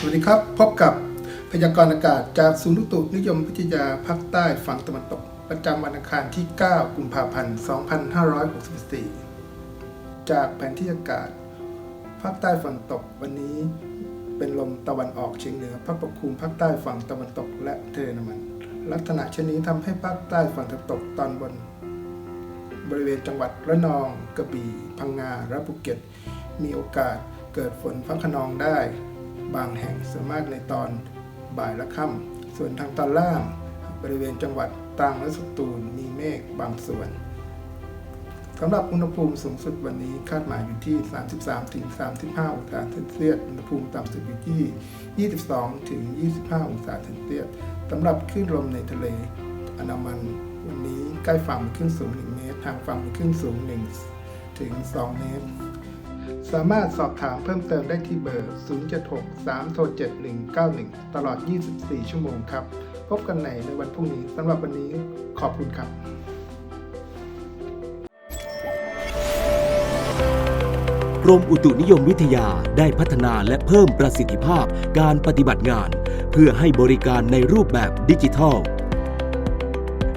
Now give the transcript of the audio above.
สวัสดีครับ พบกับพยากรณ์อากาศจากศูนย์อุตุนิยมวิทยาภาคใต้ฝั่งตะวันตก ประจำวันอังคารที่ 9 กุมภาพันธ์ 2564 จากแผนที่อากาศ ภาคใต้ฝั่งตกวันนี้เป็นลมตะวันออกเฉียงเหนือพัดปกคลุมภาคใต้ฝั่งตะวันตกและทเลนมัน ลักษณะเช่นนี้ทำให้ภาคใต้ฝั่งตะวันตกตอนบน บริเวณจังหวัดระนอง กระบี่ พังงาและภูเก็ต มีโอกาสเกิดฝนฟ้าขนองได้ บางแห่งส่วนมากในตอนบ่ายและค่ำส่วนทางตอนล่าง บริเวณจังหวัดตรังและสตูลมีเมฆบางส่วนสำหรับอุณหภูมิสูงสุดวันนี้คาดหมายอยู่ที่ 33-35 องศาเซนเซียส อุณหภูมิต่ำสุดอยู่ที่ 22-25 องศาเซนเซียสสำหรับคลื่นลมในทะเลอันดามันวันนี้ใกล้ฝั่งมีคลื่นสูง 1 เมตร ทางฝั่งมีคลื่นสูง 1 ถึง 2 เมตร สามารถสอบถามเพิ่มเติมได้ที่เบอร์ 076 3โทร7191 ตลอด 24 ชั่วโมงครับ พบกันในในวันพรุ่งนี้สำหรับวันนี้ขอบคุณครับกรมอุตุนิยมวิทยาได้พัฒนาและเพิ่มประสิทธิภาพการปฏิบัติงาน เพื่อให้บริการในรูปแบบดิจิทัล